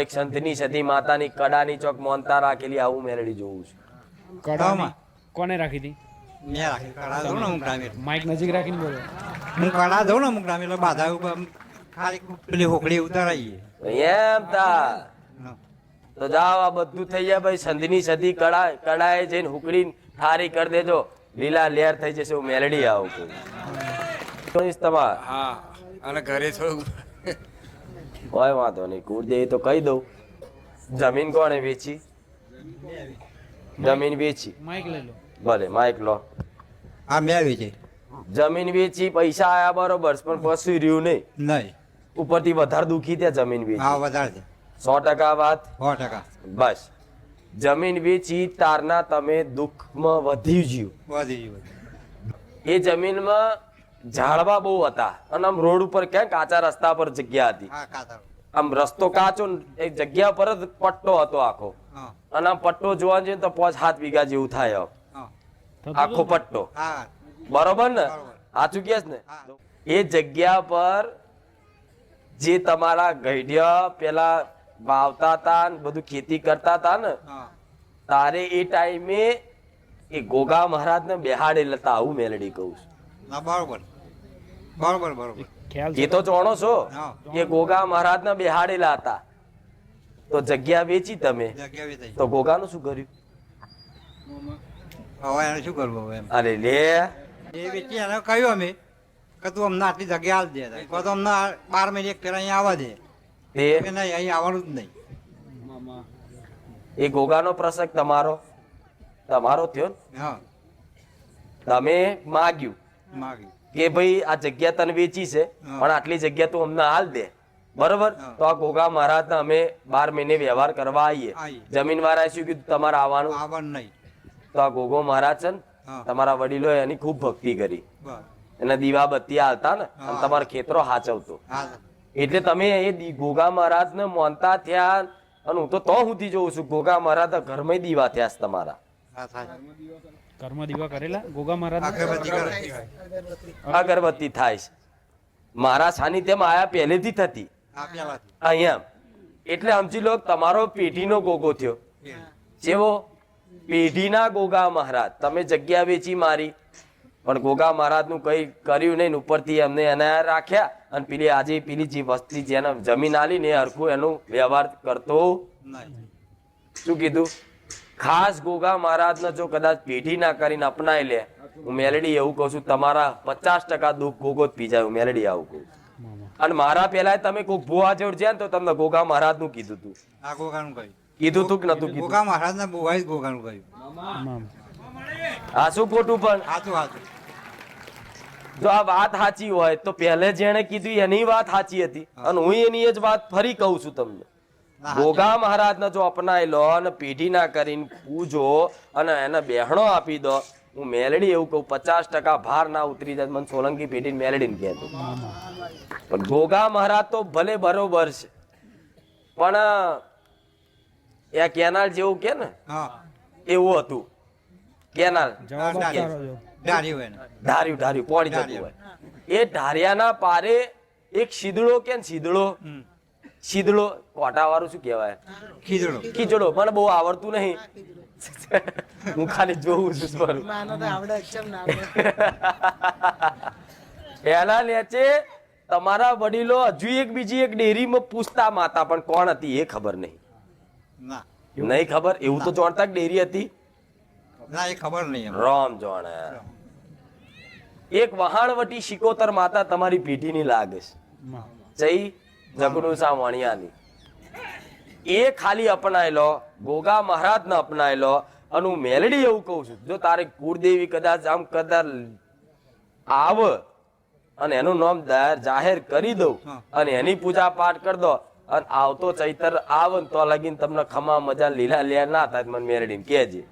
એક સંતની સતી માતાની કડાની ચોક મોનતા રાખેલી આવું મેલડી જોઉં છું. કડામાં? કોને રાખી હતી? મેં રાખી. કડા દઉં ને અમુક ટાઈમે. માઇક નજીક રાખીને બોલો. હું કડા દઉં ને અમુક ટાઈમે બાધા ઉપર ખાલી પેલી હોકડી ઉતારાઈએ. એમ તા તો જાવ આ બધું થઈ જાય ભાઈ સંધની સદી કડા કડાએ જઈને હુકડી ઠારી કરી દેજો. લીલા લેર થઈ જશે હું મેલડી આવું તમારે તમાર? હા અને ઘરે થોડું કોઈ વાંધો નહીં. કુળદેવી તો કહી દઉં. જમીન કોણે વેચી? જમીન વેચી. માઇક લઈ લો. ભલે માઇક લો. આ મેં વેચી જમીન વેચી પૈસા આયા બરોબર પણ કશું રહ્યું નહીં. નહીં. ઉપરથી વધારે દુખી ત્યાં જમીન વેચી. હા વધારે છે. સો ટકા વાત? સો ટકા. બસ. જમીન વેચી તારના તમે દુઃખમાં વધી જ્યું. વધી ગયું એ જમીનમાં ઝાડવા બહુ હતા. અને આમ રોડ ઉપર ક્યાંક કાચા રસ્તા પર જગ્યા હતી. આમ રસ્તો કાચો એક જગ્યા પર જ પટ્ટો હતો આખો. અને આમ પટ્ટો જોવા જઈએ તો પાંચ સાત વીઘા જેવું થાય આખો પટ્ટો. બરોબર ને? સાચું કે ને? એ જગ્યા પર જે તમારા ગઈડિયા પેલા વાવતા હતા ને બધું ખેતી કરતા હતા ને તારે એ ટાઈમે એ ગોગા મહારાજને બેહાડે લતા આવું મેલડી કહું છું. ના બરોબર. બરોબર બરોબર. એ તો જાણો છો એ કે ગોગા મહારાજને બેહાડેલા હતા. તો જગ્યા વેચી તમે? તો ગોગાનું શું કર્યું? હવે એને શું કરવું હવે અરે લે. એ વેચી એને કહ્યું અમે કે તું અમને આટલી જગ્યા આલ દે કહો તો અમને બાર મહિને એક પેલા અહીંયા આવવા દે. નહીં અહીં આવવાનું જ નહીં. એ ગોગાનો પ્રસંગ તમારો? તમારો થયો ને? તમે માગ્યું. કે ભાઈ આ જગ્યા તને વેચી છે પણ આટલી જગ્યા તું અમને હાલ દે. બરોબર? તો આ ગોગા મહારાજ અમે બાર મહિને વ્યવહાર કરવા આવીએ. જમીન વાળા શું કીધું? તમારે આવવાનું. આવવાનું નહીં. તો આ ગોગો મહારાજ છે ને તમારા વડીલોએ એની ખૂબ ભક્તિ કરી. એના દીવા બત્તી હાલતા ને અને તમારો ખેતરો હાચવતો. એટલે તમે એ ગોગા મહારાજને માનતા થયા અને હું તો તો સુધી જોઉં છું ગોગા મહારાજ ઘરમાં દીવા થયા તમારા. કર્મ દીવા કરેલા. ગોગા મહારાજ અગરબત્તી થાય છે. મારા સાનિધ્યમાં આયા પહેલેથી થતી અહીંયા. એટલે સમજી લો તમારો પેઢીનો ગોગો થયો. જેવો પેઢીના ગોગા મહારાજ. તમે જગ્યા વેચી મારી. પણ ગોગા મહારાજનું કઈ કર્યું નહીં ઉપરથી એમને એને રાખ્યા અને પેલી આજે પેલી જે વસ્તી જેને જમીન આલી ને હરખું એનું વ્યવહાર કરતો શું કીધું? ખાસ ગોગા મહારાજને જો કદાચ પેઢી ના કરીને અપનાવી લે હું મેલેડી એવું કહું છું તમારા પચાસ ટકા દુઃખ ગોગો જ પી જાય હું મેલેડી આવું કહું અને મારા પેલા તમે કોઈક ભુવા જોડ જ્યાં તો તમને ગોગા મહારાજનું કીધું તું. આ ગોગાનું કહ્યું. કીધું તું કે નતું કીધું? ગોગા મહારાજના બુવાઈ જ ગોગાનું કહ્યું. આ શું ખોટું પણ? સાચું સાચું જો આ વાત સાચી હોય તો પહેલે જેણે કીધું એની વાત સાચી હતી. અને હું એની જ વાત ફરી કહું છું તમને. ના, ગોગા મહારાજને જો અપનાવી લો અને પેઢી ના કરીને પૂજો અને એને બેહણો આપી દો હું મેલડી એવું કહું પચાસ ટકા ભાર ના ઉતરી જાય મને સોલંકી પેઢી મેલડી ને કહેતો પણ ગોગા મહારાજ તો ભલે બરોબર છે પણ એ કેનાલ જેવું કે ને એવું હતું. કેનાલ. ધાર્યું ધાર્યું પોણી જતું હોય. એ ધારિયાના પારે એક સીધડો કે ને શીદડો હમ. કોટા વાળું શું કહેવાય? ખીજડો. ખીજડો. મને બહુ આવડતું નહીં. હું ખાલી જોઉં છું સ્વરૂપ એના નેચે તમારા વડીલો હજુ એક બીજી એક ડેરીમાં પૂછતા માતા પણ કોણ હતી એ ખબર નહીં. નહીં ખબર? એવું તો જોણતા ડેરી હતી? ના એ ખબર નહીં રોમ જોણે. એક વહાણવટી શિકોતર માતા તમારી પીઠીની લાગે છે. જઈ જગડું વણિયાની. એ ખાલી અપનાયેલો ગોગા મહારાજને અપનાવી લો અને હું મેલડી એવું કહું છું જો તારે કુળદેવી કદાચ આમ કદાચ આવ અને એનું નામ જાહેર કરી દઉં અને એની પૂજા પાઠ કરી દો અને આવતો ચૈતર આવ તો લગીન તમને ખમા મજા લીલા લે ના થાય મને મેરડીને કેજે.